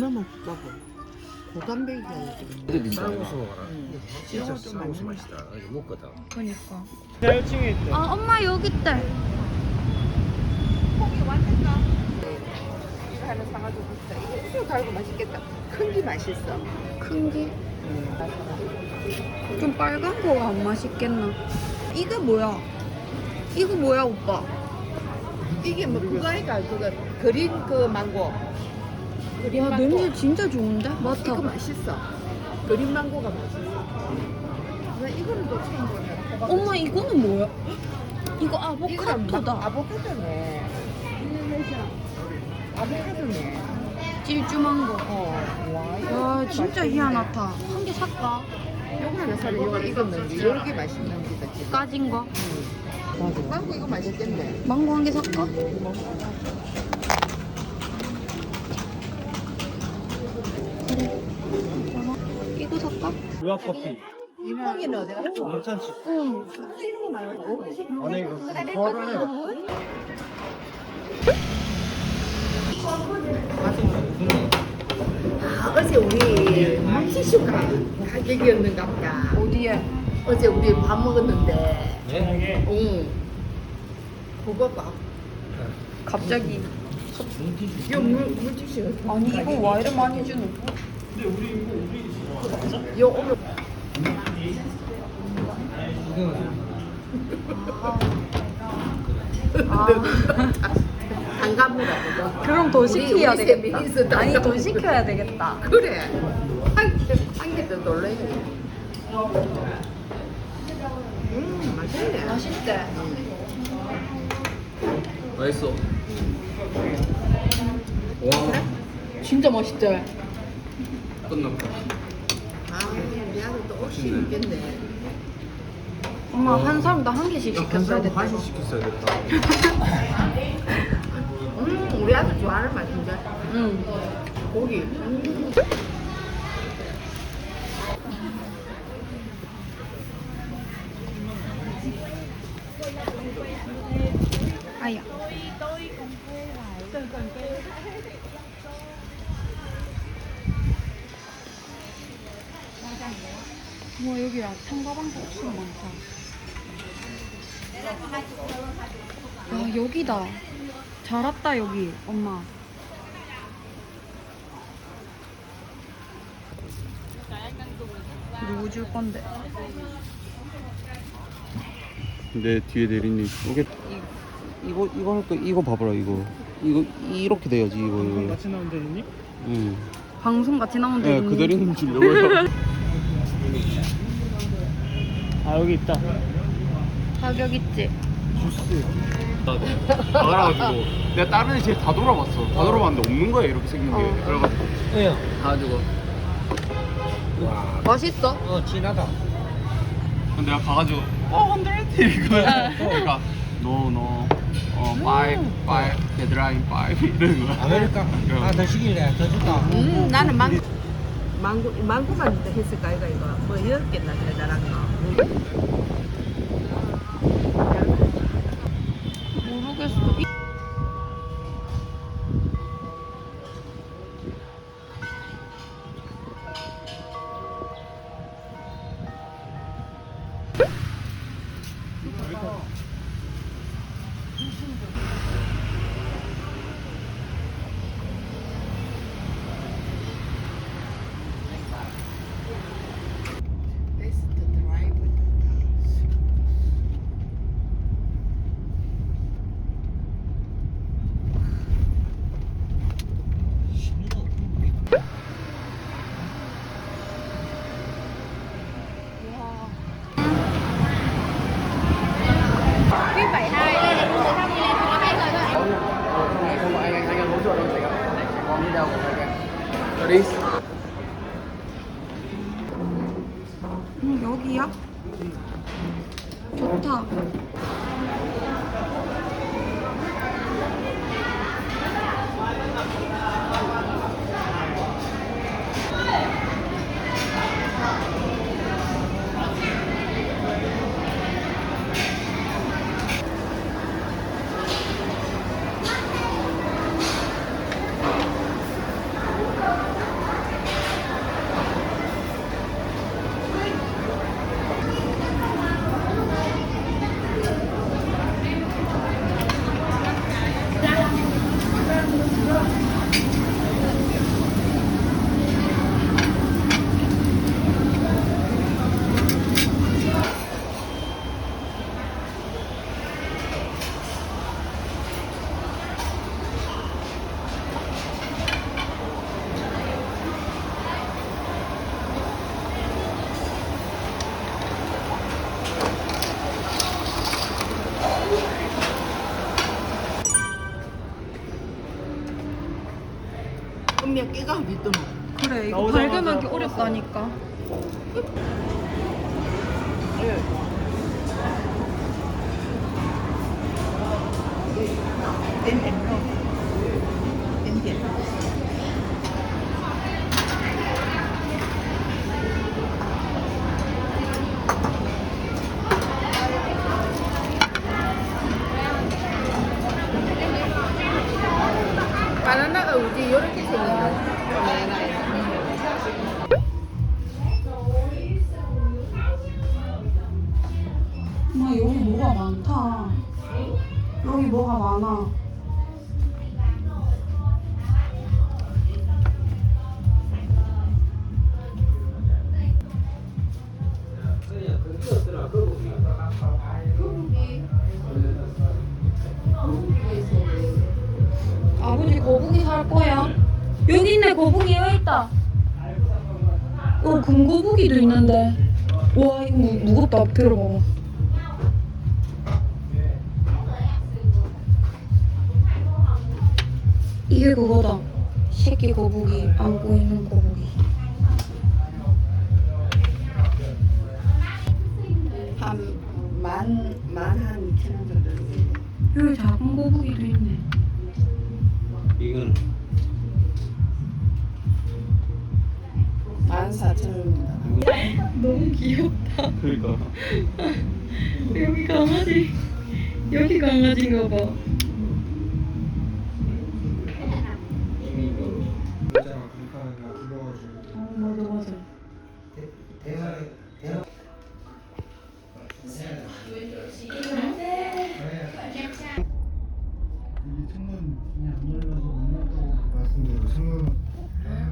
얼마나 맛있다고. 고단백이야 이거. 쌀국수 먹어라. 응. 진짜 좀 쌀국수 맛있네. 맛있다. 이거 먹거든. 그니까. 1층에 있대. 아 엄마 여기 있대. 이거 하나 사가지고 있어. 이거 우유 달고 맛있겠다. 큰 게 맛있어. 큰 게. 응. 좀 빨간 거가 안 맛있겠나? 이게 뭐야? 이거 뭐야 오빠? 이게 뭐 그거 아니까 그거 그린 그 망고. 그린 와 망고. 냄새 진짜 좋은데? 이거 맡아. 맛있어. 그린 망고가 맛있어. 나 이거는 또 처음 보네. 엄마 이거는 뭐야? 이거 이거는 아보카도다. 막 아보카도네. 아보카도네. 찔쭈만 거. 어. 와, 이거 와 진짜 맛있네. 희한하다. 한 개 살까? 요거 하나. 요거 익었는지. 요렇게 맛있는 게다. 까진 거. 맞아. 망고 이거 맛있겠네. 망고 한 개 살까? 그래. 이거 이거 살까? 유압 커피. 이몽이는 어디 갔어? 괜찮지? 응. 안에 이거 부활을 해. 아, 어제 우리 물티슈가 가격이었는가 보다. 어디에? 어제 우리 밥 먹었는데. 네. 응. 그거 봐. 갑자기. 요 물, 물티슈. 아니 이거 와 이래 많이 주는 거? 요 오늘 아. 단가무라고. 그럼 더 우리- 시켜야 우리 되겠다. 세미니스 아니 더. 시켜야 되겠다. 그래. 한개더 놀래. 음, 맛있네. 맛있대. 맛있어. 와, 진짜 맛있대. 끝났다. 아, 우리 아들 또 혹시 있겠네. 엄마 어. 한 사람당 한 개씩 한 시켰어야 사람 됐다. 한식 시켰어야겠다. 음, 우리 아들 좋아하는 맛인데. 응. 고기. 음. 와 여기 상가방 국수 많다. 아 여기다. 잘 왔다 여기 엄마. 누구 줄 건데? 내 뒤에 내리니 이게 이거 이거 할거 이거 봐봐라 이거 이거 이렇게 돼야지 이거. 같이 나온 데 있니? 응. 방송 같이 나오는데. 예, 있니? 그대로 는 주려고요. 아 여기 있다. 가격 있지? 주스. 알아가지고 내가 다른 애다 돌아봤어. 다 돌아봤는데 없는 거야 이렇게 생긴 게. 어. 그래가지고 예. 가지고 와. 맛있어? 어 진하다. 근데 내가 가가지고 어 헌드레드 이거야. 그러니까 노노 어 파이브 파이브 데드라인 파이브 이러는 거야. 아메리카. 아 더 시킬래. 더 줄까? 음, 나는 망, 망고, 망고만 했을까, 이거, 이거. 뭐, 개나 대단한 거. 모르겠어. 이- 베스트 드라이브. 음, 여기야? 좋다. 끼가 어디 있더노? 그래 이거 나오자마자 발견하기 뽑았어. 어렵다니까. 바나나가 우지 이렇게 살 거야? 여기 있네 거북이 여기 있다. 어 금거북이도 있는데. 와 이거 무, 무겁다 들어봐봐. 이게 그거다. 새끼 거북이 안고 있는 거북이. 한만만2 0 0 0원 정도. 여기 작은 거북이도 있네. 이건 14,000원입니다. 너무 귀엽다. 그러니까 여기 강아지. 여기 강아지인가 봐. 불러가지고 어, 맞아 맞아. 음, 같은 데로 상관